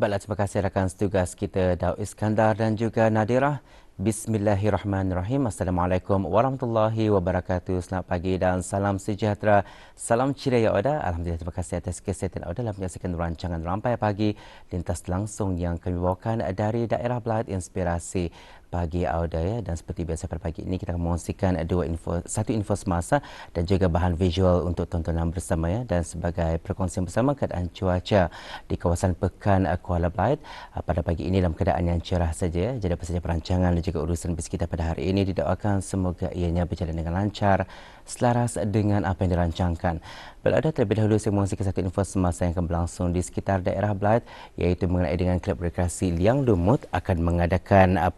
Baiklah, terima kasih rakan setugas kita Daud Iskandar dan juga Nadirah. Bismillahirrahmanirrahim. Assalamualaikum warahmatullahi wabarakatuh. Selamat pagi dan salam sejahtera. Salam ceria ya Oda. Alhamdulillah terima kasih atas kesihatan Oda dalam menyaksikan rancangan Rampai Pagi lintas langsung yang kami bawakan dari daerah Belait Inspirasi pagi Auda ya dan seperti biasa pada pagi ini kita akan mengongsikan dua info satu info semasa dan juga bahan visual untuk tontonan bersama ya dan sebagai perkongsian bersama keadaan cuaca di kawasan Pekan Kuala Belait ah, pada pagi ini dalam keadaan yang cerah saja ya. jadi apa saja perancangan dan juga urusan bis kita pada hari ini didoakan semoga ianya berjalan dengan lancar selaras dengan apa yang dirancangkan. Berada terlebih dahulu saya mengongsikan satu info semasa yang akan berlangsung di sekitar daerah Belait iaitu mengenai dengan Kelab Rekreasi Liang Lumut akan mengadakan uh,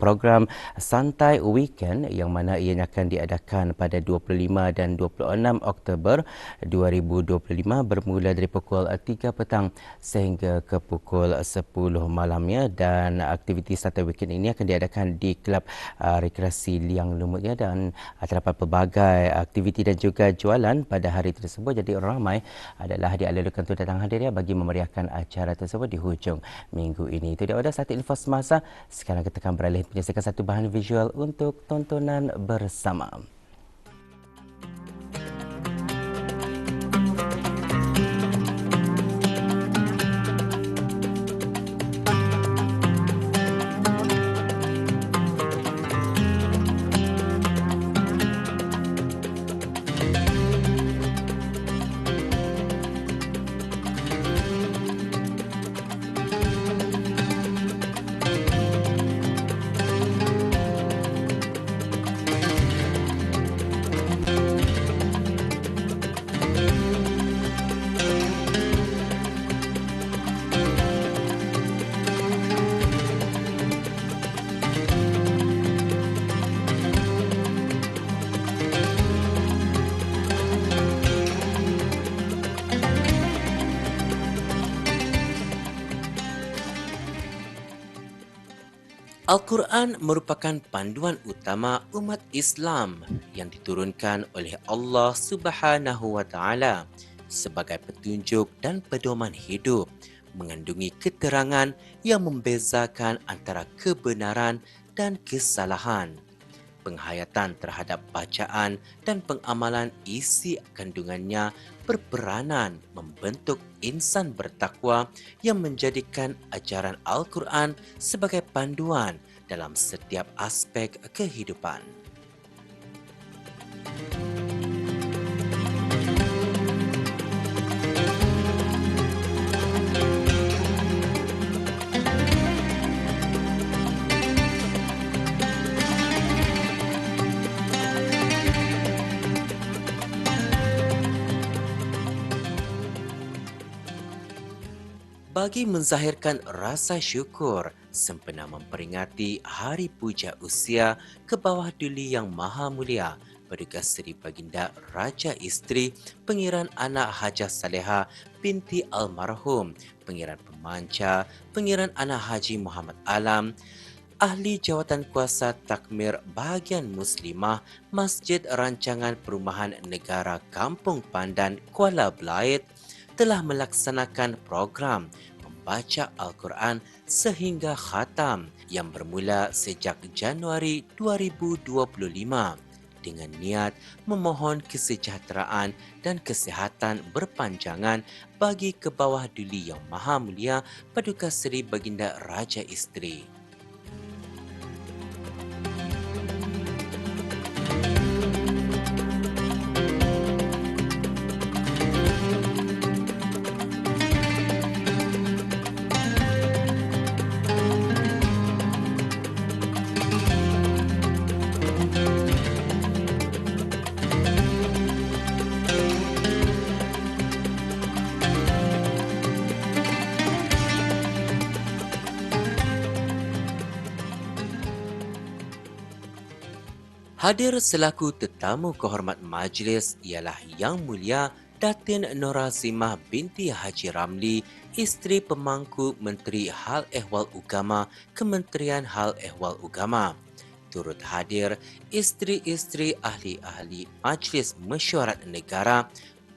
program Santai Weekend yang mana ia akan diadakan pada 25 dan 26 Oktober 2025 bermula dari pukul 3 petang sehingga ke pukul 10 malamnya dan aktiviti Santai Weekend ini akan diadakan di Kelab uh, Rekreasi Liang Lumut ya dan terdapat pelbagai aktiviti dan juga jualan pada hari tersebut jadi orang ramai adalah dialirkan untuk datang hadir ya bagi memeriahkan acara tersebut di hujung minggu ini. Itu dia ada satu info semasa. Sekarang kita akan beralih menyaksikan satu bahan visual untuk tontonan bersama. Al-Quran merupakan panduan utama umat Islam yang diturunkan oleh Allah Subhanahu wa taala sebagai petunjuk dan pedoman hidup mengandungi keterangan yang membezakan antara kebenaran dan kesalahan penghayatan terhadap bacaan dan pengamalan isi kandungannya berperanan membentuk insan bertakwa yang menjadikan ajaran Al-Quran sebagai panduan dalam setiap aspek kehidupan. Bagi menzahirkan rasa syukur sempena memperingati Hari Puja Usia ke bawah duli yang maha mulia Paduka Seri Baginda Raja Isteri Pengiran Anak Hajah Saleha binti Almarhum Pengiran Pemanca Pengiran Anak Haji Muhammad Alam Ahli Jawatan Kuasa Takmir Bahagian Muslimah Masjid Rancangan Perumahan Negara Kampung Pandan Kuala Belait telah melaksanakan program membaca Al-Quran sehingga khatam yang bermula sejak Januari 2025 dengan niat memohon kesejahteraan dan kesihatan berpanjangan bagi kebawah duli yang maha mulia Paduka Seri Baginda Raja Isteri. Hadir selaku tetamu kehormat majlis ialah Yang Mulia Datin Norazimah binti Haji Ramli, isteri pemangku Menteri Hal Ehwal Ugama Kementerian Hal Ehwal Ugama. Turut hadir isteri-isteri ahli-ahli Majlis Mesyuarat Negara,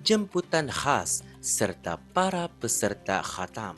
jemputan khas serta para peserta khatam.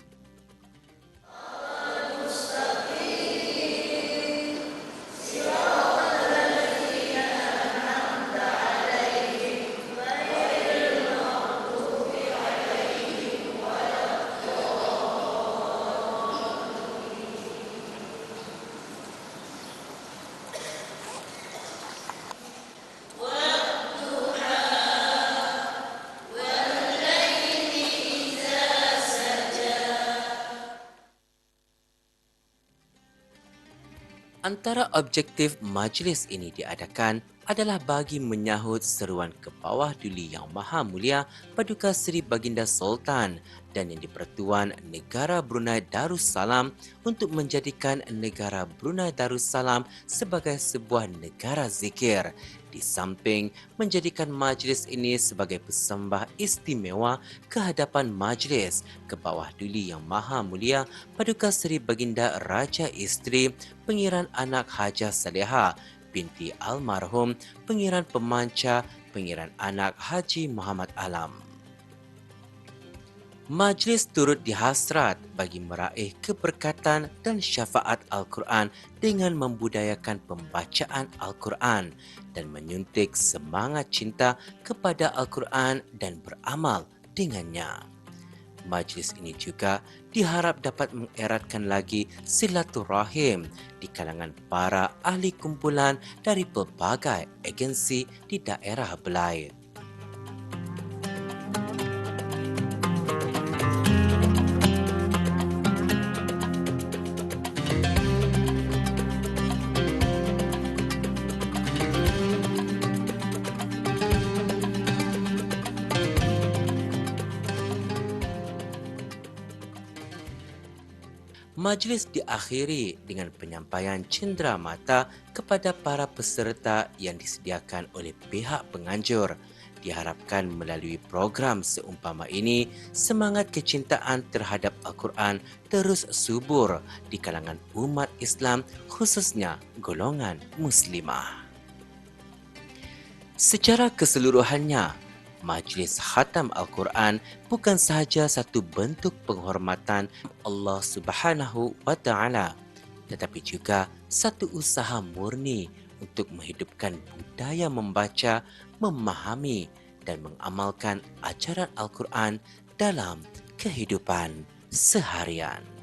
Antara objektif majlis ini diadakan adalah bagi menyahut seruan ke bawah duli Yang Maha Mulia Paduka Seri Baginda Sultan dan Yang di-Pertuan Negara Brunei Darussalam untuk menjadikan negara Brunei Darussalam sebagai sebuah negara zikir. Di samping menjadikan majlis ini sebagai persembah istimewa ke hadapan majlis ke bawah duli Yang Maha Mulia Paduka Seri Baginda Raja Isteri Pengiran Anak Haja Saleha binti almarhum pengiran pemanca pengiran anak Haji Muhammad Alam. Majlis turut dihasrat bagi meraih keberkatan dan syafaat Al-Quran dengan membudayakan pembacaan Al-Quran dan menyuntik semangat cinta kepada Al-Quran dan beramal dengannya majlis ini juga diharap dapat mengeratkan lagi silaturahim di kalangan para ahli kumpulan dari pelbagai agensi di daerah Belait. Majlis diakhiri dengan penyampaian cendera mata kepada para peserta yang disediakan oleh pihak penganjur. Diharapkan melalui program seumpama ini, semangat kecintaan terhadap Al-Quran terus subur di kalangan umat Islam khususnya golongan muslimah. Secara keseluruhannya, majlis khatam Al-Quran bukan sahaja satu bentuk penghormatan Allah Subhanahu wa taala tetapi juga satu usaha murni untuk menghidupkan budaya membaca, memahami dan mengamalkan ajaran Al-Quran dalam kehidupan seharian.